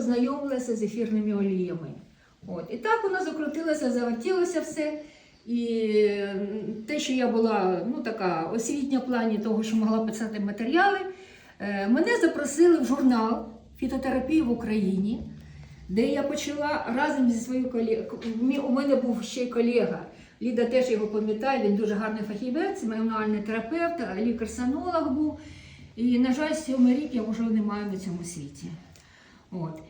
Знайомилася з ефірними оліями. От. І так воно закрутилося, завертілося все. І те, що я була ну, така освітня в плані того, що могла писати матеріали, е, мене запросили в журнал фітотерапії в Україні, де я почала разом зі своєю колегою. У мене був ще й колега. Ліда теж його пам'ятає, він дуже гарний фахівець, мануальний терапевт, лікар-санолог був. І, на жаль, сьомий рік я вже не маю на цьому світі. От.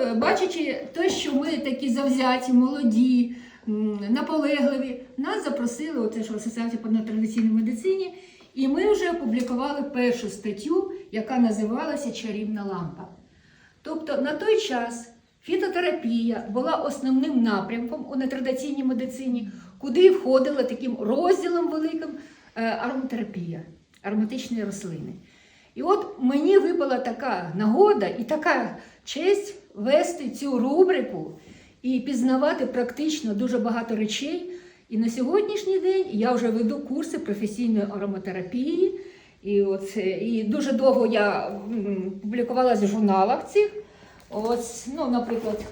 Е, бачачи те, що ми такі завзяті, молоді, наполегливі, нас запросили, оце ж Асоціацію по нетрадиційній медицині, і ми вже опублікували першу статтю, яка називалася Чарівна лампа. Тобто на той час фітотерапія була основним напрямком у нетрадиційній медицині, куди входила таким розділом великим е, ароматерапія, ароматичні рослини. І от мені випала така нагода і така честь вести цю рубрику і пізнавати практично дуже багато речей. І на сьогоднішній день я вже веду курси професійної ароматерапії. І, от, і дуже довго я публікувалася в журналах цих. Ось, ну, наприклад,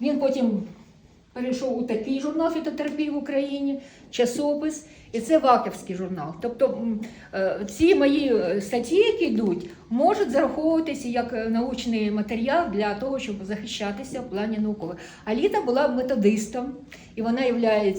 він потім перейшов у такий журнал фітотерапії в Україні, часопис, і це Ваківський журнал. Тобто м, е, ці мої е, статті, які йдуть, можуть зараховуватися як е, научний матеріал для того, щоб захищатися в плані наукових. А Літа була методистом, і вона є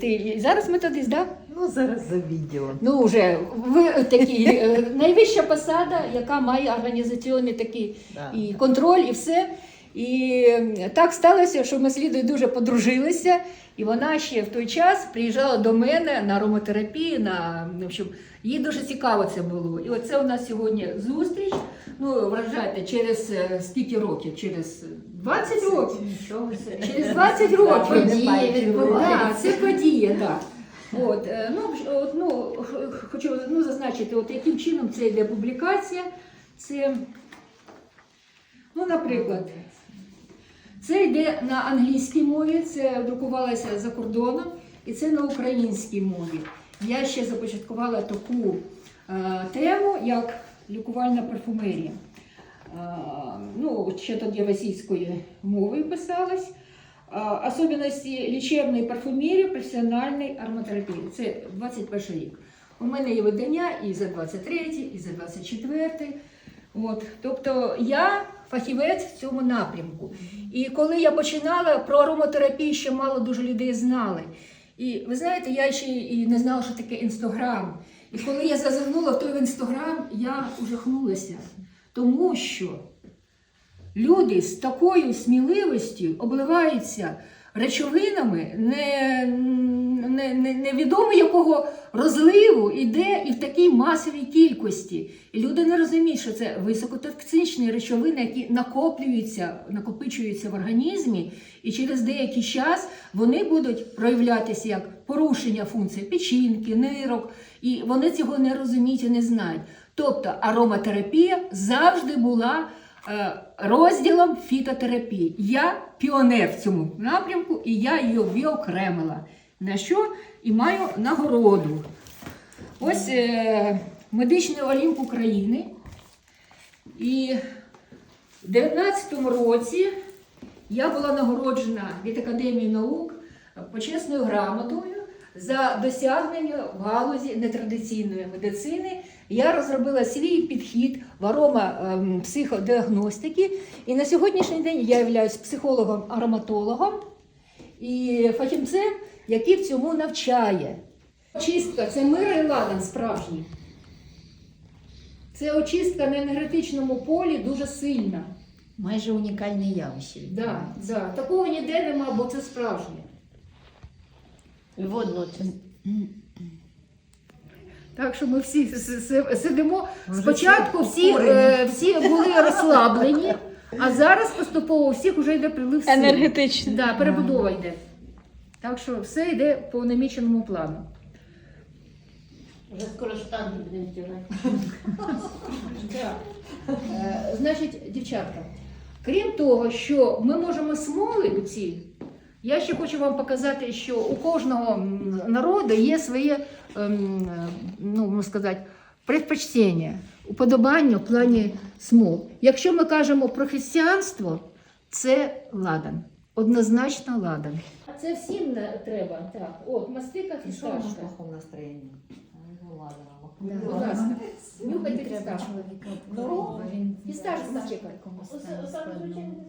ти зараз методист, так? Да? Ну, зараз за відео. Ну, вже ви такі найвища посада, яка має організаційний такий Да. і контроль, і все. І так сталося, що ми з Лідою дуже подружилися, і вона ще в той час приїжджала до мене на ароматерапію, на в общем, їй дуже цікаво це було. І оце у нас сьогодні зустріч. Ну, вважайте, через е, скільки років? Через 20 років. Через 20 років. Це подія, так. От, е, ну, от, ну, хочу ну, зазначити, от яким чином це йде публікація. Це, ну, наприклад, це йде на англійській мові, це друкувалося за кордоном, і це на українській мові. Я ще започаткувала таку е, тему, як лікувальна парфумерія. Е, ну, ще тоді російською мовою писалось. А, Особенности лічебної парфумерії, професіональної ароматерапії. Це 21 рік. У мене є видання і за 23, і за 24. От. Тобто я фахівець в цьому напрямку. І коли я починала про ароматерапію, ще мало дуже людей знали. І ви знаєте, я ще і не знала, що таке інстаграм. І коли я зазирнула в той інстаграм, я ужахнулася. Тому що люди з такою сміливістю обливаються речовинами не, не, не, невідомо якого розливу іде і в такій масовій кількості. І люди не розуміють, що це високотоксичні речовини, які накоплюються, накопичуються в організмі, і через деякий час вони будуть проявлятися як порушення функції печінки, нирок, і вони цього не розуміють і не знають. Тобто ароматерапія завжди була е, розділом фітотерапії. Я піонер в цьому напрямку, і я її віокремила. На що і маю нагороду. Ось е, медичний Олімп України. І в 2019 році я була нагороджена від Академії наук почесною грамотою за досягнення в галузі нетрадиційної медицини. Я розробила свій підхід в арома психодіагностики. І на сьогоднішній день я являюсь психологом-ароматологом і фахівцем, який в цьому навчає. Очистка це мир і ладан справжній. Це очистка на енергетичному полі дуже сильна. Майже унікальне явище. Да, да. Такого ніде нема, бо це справжнє. І водно це. Так що ми всі сидимо. Спочатку всі всі, е, всі були розслаблені, а зараз поступово у всіх вже йде прилив сил. Енергетично. Да, перебудова йде. Так що все йде по наміченому плану. Вже скоро штанги будемо втягати. Е, Значить, дівчатка, крім того, що ми можемо смоли у ці, я ще хочу вам показати, що у кожного народу є своє, ем, е, ну, можна сказати, предпочтення, уподобання в плані смол. Якщо ми кажемо про християнство, Це ладан. Однозначно ладан. Це всім на- треба. Так, от мастика И що у в фісташка. плохом настроении? Ну ладно, Да. Будь ласка, нюхайте фісташку. чоловіка. Здорово. бо він Фісташку складному.